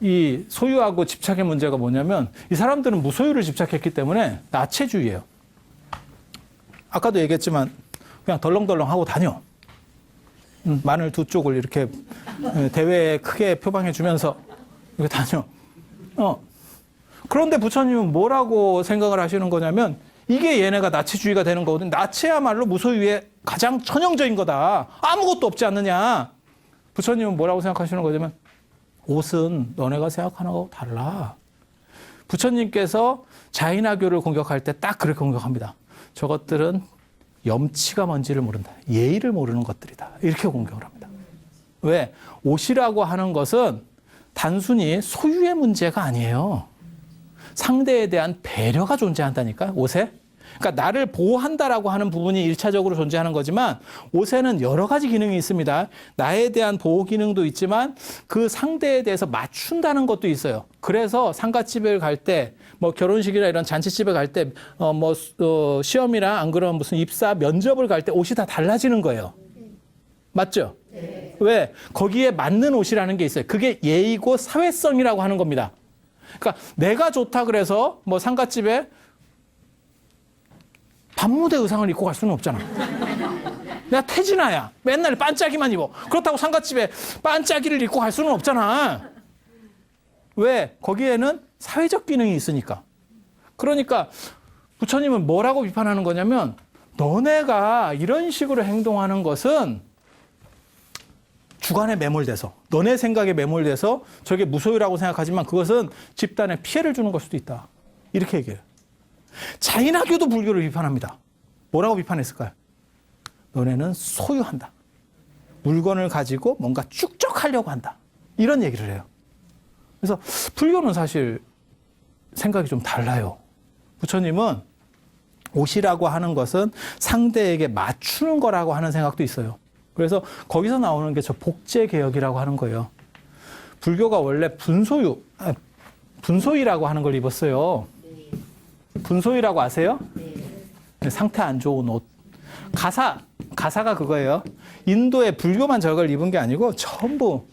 이 소유하고 집착의 문제가 뭐냐면 이 사람들은 무소유를 집착했기 때문에 나체주의예요. 아까도 얘기했지만 그냥 덜렁덜렁 하고 다녀. 음, 마늘 두 쪽을 이렇게 예, 대회에 크게 표방해 주면서 이렇게 다녀. 어. 그런데 부처님은 뭐라고 생각을 하시는 거냐면 이게 얘네가 나치주의가 되는 거거든. 나치야말로 무소유의 가장 천형적인 거다. 아무것도 없지 않느냐. 부처님은 뭐라고 생각하시는 거냐면 옷은 너네가 생각하는 거하고 달라. 부처님께서 자인화교를 공격할 때 딱 그렇게 공격합니다. 저것들은 염치가 뭔지를 모른다. 예의를 모르는 것들이다. 이렇게 공격을 합니다. 왜? 옷이라고 하는 것은 단순히 소유의 문제가 아니에요. 상대에 대한 배려가 존재한다니까, 옷에. 그러니까 나를 보호한다라고 하는 부분이 일차적으로 존재하는 거지만 옷에는 여러 가지 기능이 있습니다. 나에 대한 보호 기능도 있지만 그 상대에 대해서 맞춘다는 것도 있어요. 그래서 상가집을 갈 때 뭐 결혼식이나 이런 잔치집에 갈 때 어뭐 어, 시험이나 안 그러면 무슨 입사 면접을 갈 때 옷이 다 달라지는 거예요. 맞죠? 왜? 거기에 맞는 옷이라는 게 있어요. 그게 예의고 사회성이라고 하는 겁니다. 그러니까 내가 좋다 그래서 뭐 상가집에 반무대 의상을 입고 갈 수는 없잖아. 내가 태진아야. 맨날 반짝이만 입어. 그렇다고 상가집에 반짝이를 입고 갈 수는 없잖아. 왜? 거기에는 사회적 기능이 있으니까. 그러니까 부처님은 뭐라고 비판하는 거냐면 너네가 이런 식으로 행동하는 것은 주관에 매몰돼서 너네 생각에 매몰돼서 저게 무소유라고 생각하지만 그것은 집단에 피해를 주는 걸 수도 있다. 이렇게 얘기해요. 자인학교도 불교를 비판합니다. 뭐라고 비판했을까요? 너네는 소유한다. 물건을 가지고 뭔가 축적하려고 한다. 이런 얘기를 해요. 그래서 불교는 사실 생각이 좀 달라요. 부처님은 옷이라고 하는 것은 상대에게 맞추는 거라고 하는 생각도 있어요. 그래서 거기서 나오는 게 저 복제 개혁이라고 하는 거예요. 불교가 원래 분소유, 아, 분소이라고 하는 걸 입었어요. 분소이라고 아세요? 네, 상태 안 좋은 옷. 가사, 가사가 그거예요. 인도의 불교만 저걸 입은 게 아니고 전부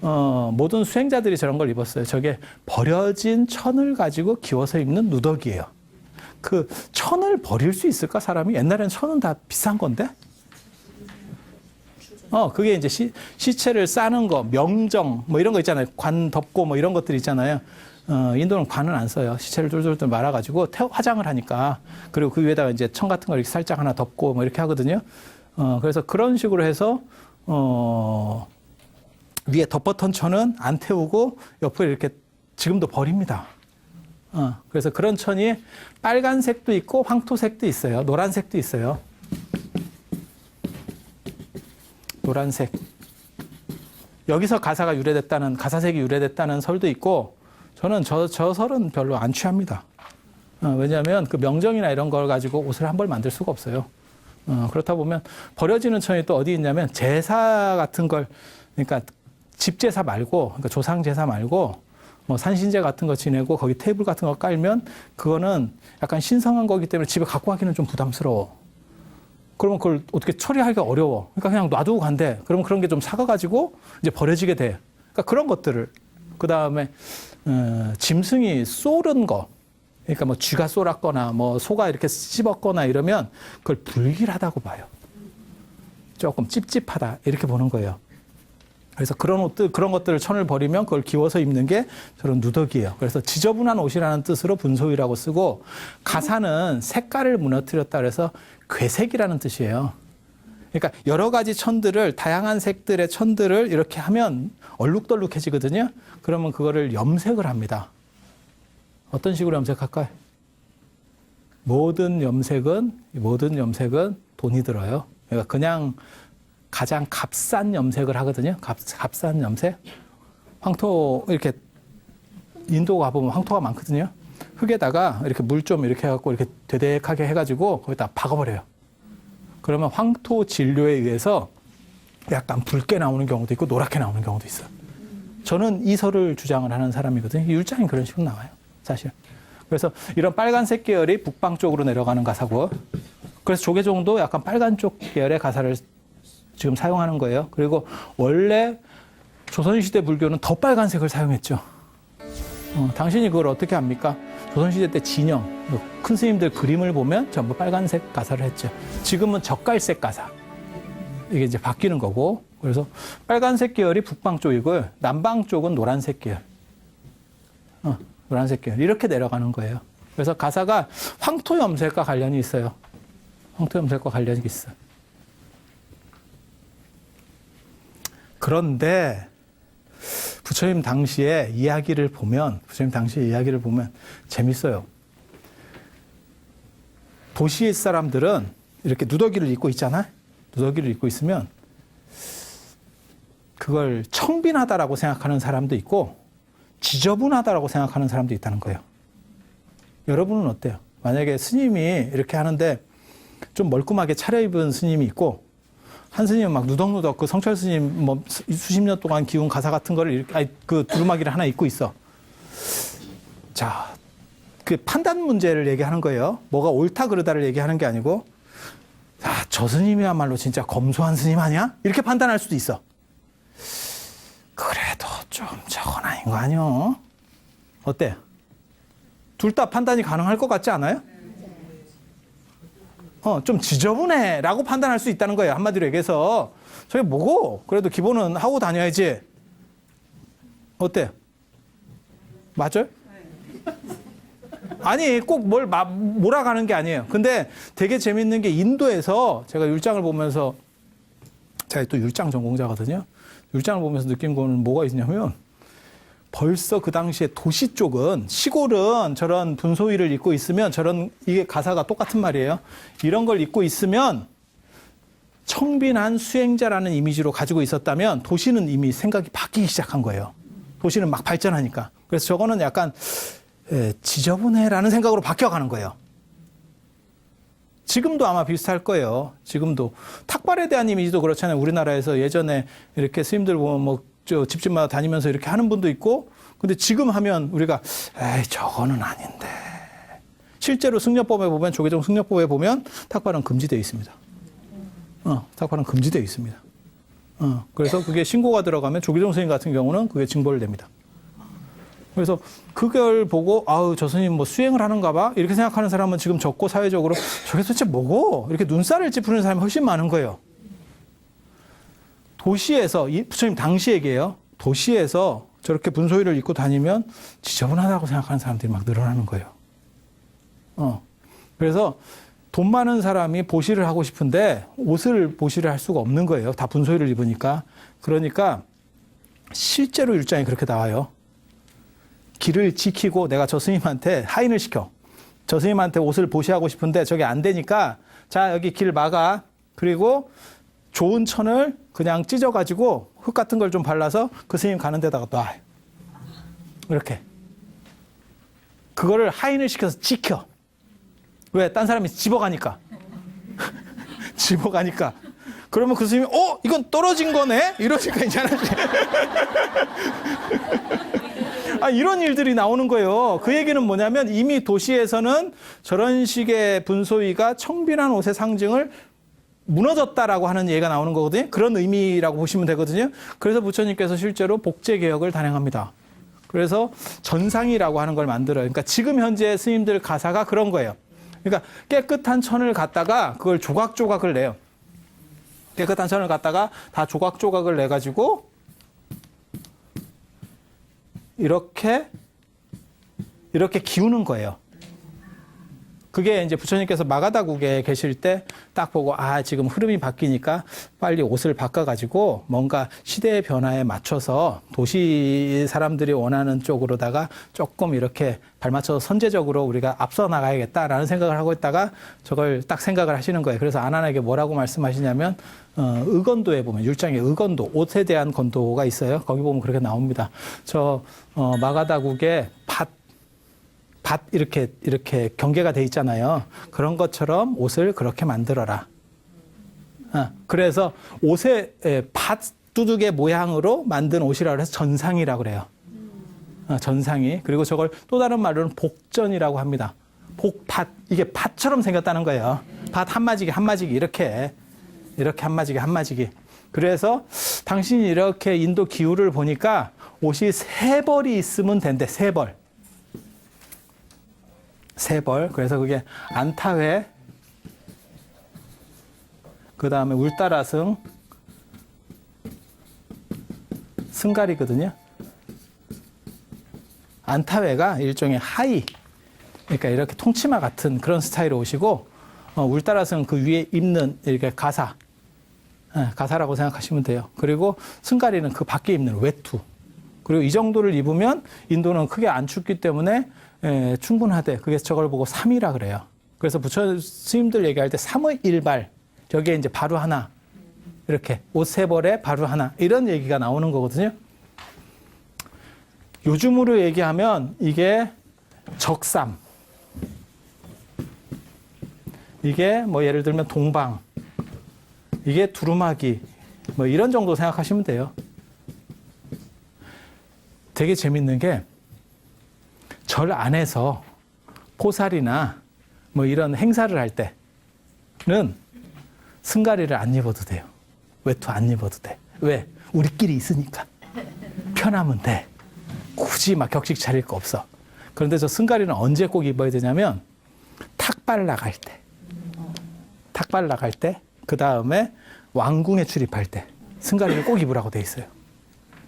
어, 모든 수행자들이 저런 걸 입었어요. 저게 버려진 천을 가지고 기워서 입는 누더기예요. 그 천을 버릴 수 있을까 사람이? 옛날에는 천은 다 비싼 건데. 어, 그게 이제 시, 시체를 싸는 거, 명정, 뭐 이런 거 있잖아요. 관 덮고 뭐 이런 것들 있잖아요. 어, 인도는 관은 안 써요. 시체를 쫄쫄쫄 말아가지고 태, 화장을 하니까. 그리고 그 위에다가 이제 천 같은 걸 이렇게 살짝 하나 덮고 뭐 이렇게 하거든요. 어, 그래서 그런 식으로 해서, 어, 위에 덮었던 천은 안 태우고 옆에 이렇게 지금도 버립니다. 어, 그래서 그런 천이 빨간색도 있고 황토색도 있어요. 노란색도 있어요. 노란색. 여기서 가사가 유래됐다는 가사색이 유래됐다는 설도 있고 저는 저, 저 설은 별로 안 취합니다. 어, 왜냐하면 그 명정이나 이런 걸 가지고 옷을 한 벌 만들 수가 없어요. 어, 그렇다 보면 버려지는 천이 또 어디 있냐면 제사 같은 걸 그러니까 집 제사 말고 그러니까 조상 제사 말고 뭐 산신제 같은 거 지내고 거기 테이블 같은 거 깔면 그거는 약간 신성한 거기 때문에 집에 갖고 가기는 좀 부담스러워. 그러면 그걸 어떻게 처리하기가 어려워. 그러니까 그냥 놔두고 간대. 그러면 그런 게 좀 사가가지고 이제 버려지게 돼. 그러니까 그런 것들을 그 다음에 어, 짐승이 쏘른 거. 그러니까 뭐 쥐가 쏘았거나 뭐 소가 이렇게 씹었거나 이러면 그걸 불길하다고 봐요. 조금 찝찝하다 이렇게 보는 거예요. 그래서 그런 옷들 그런 것들을 천을 버리면 그걸 기워서 입는 게 저런 누더기예요. 그래서 지저분한 옷이라는 뜻으로 분소이라고 쓰고 가사는 색깔을 무너뜨렸다 그래서 괴색이라는 뜻이에요. 그러니까 여러 가지 천들을 다양한 색들의 천들을 이렇게 하면 얼룩덜룩해지거든요. 그러면 그거를 염색을 합니다. 어떤 식으로 염색할까요? 모든 염색은 모든 염색은 돈이 들어요. 그러니까 그냥 가장 값싼 염색을 하거든요. 값, 값싼 염색. 황토 이렇게 인도 가보면 황토가 많거든요. 흙에다가 이렇게 물 좀 이렇게 해갖고 이렇게 되dek하게 해가지고 거기다 박아버려요. 그러면 황토 진료에 의해서 약간 붉게 나오는 경우도 있고 노랗게 나오는 경우도 있어요. 저는 이설을 주장을 하는 사람이거든요. 율장이 그런 식으로 나와요. 사실. 그래서 이런 빨간색 계열이 북방 쪽으로 내려가는 가사고 그래서 조계종도 약간 빨간 쪽 계열의 가사를 지금 사용하는 거예요. 그리고 원래 조선시대 불교는 더 빨간색을 사용했죠. 어, 당신이 그걸 어떻게 합니까? 조선시대 때 진영, 뭐큰 스님들 그림을 보면 전부 빨간색 가사를 했죠. 지금은 젓갈색 가사. 이게 이제 바뀌는 거고. 그래서 빨간색 계열이 북방 쪽이고 남방 쪽은 노란색 계열. 어, 노란색 계열. 이렇게 내려가는 거예요. 그래서 가사가 황토 염색과 관련이 있어요. 황토 염색과 관련이 있어. 그런데 부처님 당시에 이야기를 보면 부처님 당시의 이야기를 보면 재밌어요. 도시의 사람들은 이렇게 누더기를 입고 있잖아. 누더기를 입고 있으면 그걸 청빈하다라고 생각하는 사람도 있고 지저분하다라고 생각하는 사람도 있다는 거예요. 여러분은 어때요? 만약에 스님이 이렇게 하는데 좀 멀끔하게 차려입은 스님이 있고 한 스님은 막 누덕누덕 그 성철 스님 뭐 수- 수십 년 동안 기운 가사 같은 거를 이렇게 아니, 그 두루마기를 하나 입고 있어. 자, 그 판단 문제를 얘기하는 거예요. 뭐가 옳다 그르다를 얘기하는 게 아니고 아, 저 스님이야말로 진짜 검소한 스님 아니야? 이렇게 판단할 수도 있어. 좀 저건 아닌 거 아니요? 어때? 둘 다 판단이 가능할 것 같지 않아요? 어, 좀 지저분해 라고 판단할 수 있다는 거예요. 한마디로 얘기해서. 저게 뭐고? 그래도 기본은 하고 다녀야지. 어때? 맞아요? 아니, 꼭 뭘 몰아가는 게 아니에요. 근데 되게 재밌는 게 인도에서 제가 율장을 보면서 제가 또 율장 전공자거든요. 율장을 보면서 느낀 거는 뭐가 있냐면 벌써 그 당시에 도시 쪽은 시골은 저런 분소위를 입고 있으면 저런 이게 가사가 똑같은 말이에요. 이런 걸 입고 있으면 청빈한 수행자라는 이미지로 가지고 있었다면 도시는 이미 생각이 바뀌기 시작한 거예요. 도시는 막 발전하니까. 그래서 저거는 약간 에, 지저분해라는 생각으로 바뀌어가는 거예요. 지금도 아마 비슷할 거예요. 지금도 탁발에 대한 이미지도 그렇잖아요. 우리나라에서 예전에 이렇게 스님들 보면 뭐저 집집마다 다니면서 이렇게 하는 분도 있고, 근데 지금 하면 우리가 에이 저거는 아닌데. 실제로 승려법에 보면 조계종 승려법에 보면 탁발은 금지되어 있습니다. 어, 탁발은 금지되어 있습니다. 어, 그래서 그게 신고가 들어가면 조계종 스님 같은 경우는 그게 징벌 됩니다. 그래서 그걸 보고 아우 저 스님 뭐 수행을 하는가 봐 이렇게 생각하는 사람은 지금 적고 사회적으로 저게 도대체 뭐고 이렇게 눈살을 찌푸리는 사람이 훨씬 많은 거예요. 도시에서 이 부처님 당시 얘기예요. 도시에서 저렇게 분소위를 입고 다니면 지저분하다고 생각하는 사람들이 막 늘어나는 거예요. 어. 그래서 돈 많은 사람이 보시를 하고 싶은데 옷을 보시를 할 수가 없는 거예요. 다 분소위를 입으니까. 그러니까 실제로 율장이 그렇게 나와요. 길을 지키고 내가 저 스님한테 하인을 시켜. 저 스님한테 옷을 보시하고 싶은데 저게 안 되니까 자, 여기 길 막아. 그리고 좋은 천을 그냥 찢어가지고 흙 같은 걸 좀 발라서 그 스님 가는 데다가 놔. 이렇게. 그거를 하인을 시켜서 지켜. 왜? 딴 사람이 집어가니까. 집어가니까. 그러면 그 스님이, 어? 이건 떨어진 거네? 이러니까 이잖아. 아, 이런 일들이 나오는 거예요. 그 얘기는 뭐냐면 이미 도시에서는 저런 식의 분소위가 청빈한 옷의 상징을 무너졌다라고 하는 얘기가 나오는 거거든요. 그런 의미라고 보시면 되거든요. 그래서 부처님께서 실제로 복제 개혁을 단행합니다. 그래서 전상이라고 하는 걸 만들어요. 그러니까 지금 현재 스님들 가사가 그런 거예요. 그러니까 깨끗한 천을 갖다가 그걸 조각조각을 내요. 깨끗한 천을 갖다가 다 조각조각을 내 가지고 이렇게 이렇게 기우는 거예요. 그게 이제 부처님께서 마가다국에 계실 때 딱 보고 아 지금 흐름이 바뀌니까 빨리 옷을 바꿔가지고 뭔가 시대의 변화에 맞춰서 도시 사람들이 원하는 쪽으로다가 조금 이렇게 발맞춰서 선제적으로 우리가 앞서 나가야겠다라는 생각을 하고 있다가 저걸 딱 생각을 하시는 거예요. 그래서 아난에게 뭐라고 말씀하시냐면 어, 의건도에 보면 율장의 의건도 옷에 대한 건도가 있어요. 거기 보면 그렇게 나옵니다. 저 어, 마가다국의 밭 밭 이렇게 이렇게 경계가 돼 있잖아요. 그런 것처럼 옷을 그렇게 만들어라. 어, 그래서 옷의 에, 밭 두둑의 모양으로 만든 옷이라고 해서 전상이라고 그래요. 어, 전상이 그리고 저걸 또 다른 말로는 복전이라고 합니다. 복밭 이게 밭처럼 생겼다는 거예요. 밭 한마지기 한마지기 이렇게 이렇게 한마지기 한마지기. 그래서 당신이 이렇게 인도 기후를 보니까 옷이 세 벌이 있으면 된대 세 벌. 세 벌. 그래서 그게 안타회, 그 다음에 울따라승, 승갈이거든요. 안타회가 일종의 하이, 그러니까 이렇게 통치마 같은 그런 스타일로 오시고, 어, 울따라승은 그 위에 입는 이렇게 가사, 예, 가사라고 생각하시면 돼요. 그리고 승갈이는 그 밖에 입는 외투. 그리고 이 정도를 입으면 인도는 크게 안 춥기 때문에 예, 충분하대. 그래서 저걸 보고 삼이라 그래요. 그래서 부처 스님들 얘기할 때 삼의 일발. 저게 이제 바로 하나. 이렇게 옷세 벌에 바로 하나. 이런 얘기가 나오는 거거든요. 요즘으로 얘기하면 이게 적삼. 이게 뭐 예를 들면 동방. 이게 두루마기. 뭐 이런 정도 생각하시면 돼요. 되게 재밌는 게 절 안에서 포살이나 뭐 이런 행사를 할 때는 승가리를 안 입어도 돼요. 외투 안 입어도 돼. 왜? 우리끼리 있으니까. 편하면 돼. 굳이 막 격식 차릴 거 없어. 그런데 저 승가리는 언제 꼭 입어야 되냐면 탁발 나갈 때. 탁발 나갈 때, 그 다음에 왕궁에 출입할 때 승가리를 꼭 입으라고 돼 있어요.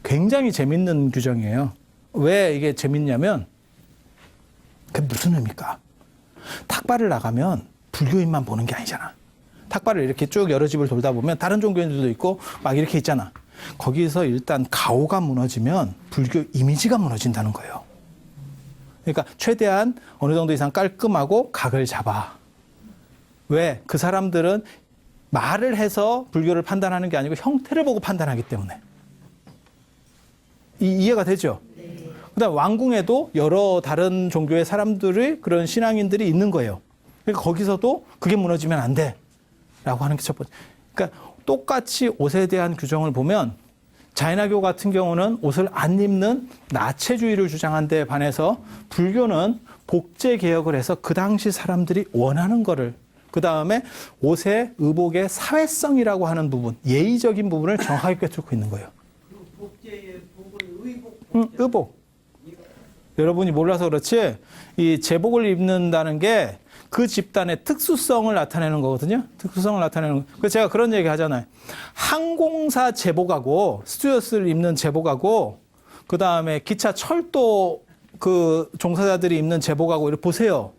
굉장히 재밌는 규정이에요. 왜 이게 재밌냐면 그게 무슨 의미입니까? 탁발을 나가면 불교인만 보는 게 아니잖아. 탁발을 이렇게 쭉 여러 집을 돌다 보면 다른 종교인들도 있고 막 이렇게 있잖아. 거기서 일단 가오가 무너지면 불교 이미지가 무너진다는 거예요. 그러니까 최대한 어느 정도 이상 깔끔하고 각을 잡아. 왜? 그 사람들은 말을 해서 불교를 판단하는 게 아니고 형태를 보고 판단하기 때문에. 이, 이해가 되죠? 그다음 왕궁에도 여러 다른 종교의 사람들의 그런 신앙인들이 있는 거예요. 그러니까 거기서도 그게 무너지면 안 돼라고 하는 게 첫 번째. 그러니까 똑같이 옷에 대한 규정을 보면 자이나교 같은 경우는 옷을 안 입는 나체주의를 주장한 데 반해서 불교는 복제 개혁을 해서 그 당시 사람들이 원하는 거를 그 다음에 옷의 의복의 사회성이라고 하는 부분, 예의적인 부분을 정확하게 꿰뚫고 있는 거예요. 복제의 복은 의복. 응, 의복. 여러분이 몰라서 그렇지 이 제복을 입는다는 게 그 집단의 특수성을 나타내는 거거든요. 특수성을 나타내는 거. 그래서 제가 그런 얘기 하잖아요. 항공사 제복하고 스튜어스를 입는 제복하고 그 다음에 기차 철도 그 종사자들이 입는 제복하고 이렇게 보세요.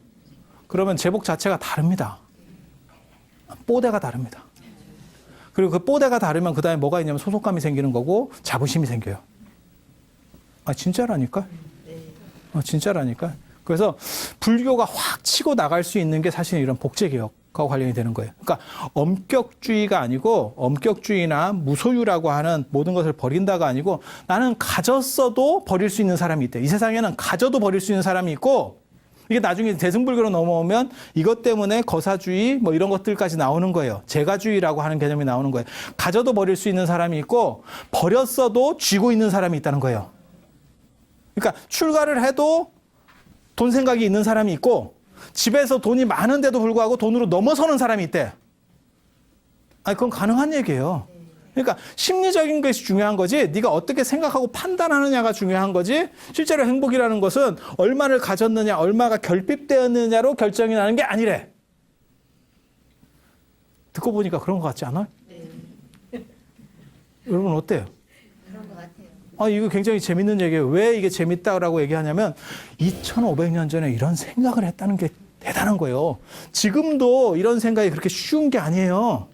그러면 제복 자체가 다릅니다. 뽀대가 다릅니다. 그리고 그 뽀대가 다르면 그 다음에 뭐가 있냐면 소속감이 생기는 거고 자부심이 생겨요. 아 진짜라니까? 아, 진짜라니까? 그래서 불교가 확 치고 나갈 수 있는 게 사실 이런 복제 개혁하고 관련이 되는 거예요. 그러니까 엄격주의가 아니고 엄격주의나 무소유라고 하는 모든 것을 버린다가 아니고 나는 가졌어도 버릴 수 있는 사람이 있대. 이 세상에는 가져도 버릴 수 있는 사람이 있고 이게 나중에 대승불교로 넘어오면 이것 때문에 거사주의 뭐 이런 것들까지 나오는 거예요. 재가주의라고 하는 개념이 나오는 거예요. 가져도 버릴 수 있는 사람이 있고 버렸어도 쥐고 있는 사람이 있다는 거예요. 그러니까 출가를 해도 돈 생각이 있는 사람이 있고 집에서 돈이 많은데도 불구하고 돈으로 넘어서는 사람이 있대. 아니 그건 가능한 얘기예요. 그러니까 심리적인 것이 중요한 거지 네가 어떻게 생각하고 판단하느냐가 중요한 거지 실제로 행복이라는 것은 얼마를 가졌느냐 얼마가 결핍되었느냐로 결정이 나는 게 아니래. 듣고 보니까 그런 것 같지 않아요? 여러분 어때요? 아, 이거 굉장히 재밌는 얘기예요. 왜 이게 재밌다라고 얘기하냐면 2500년 전에 이런 생각을 했다는 게 대단한 거예요. 지금도 이런 생각이 그렇게 쉬운 게 아니에요.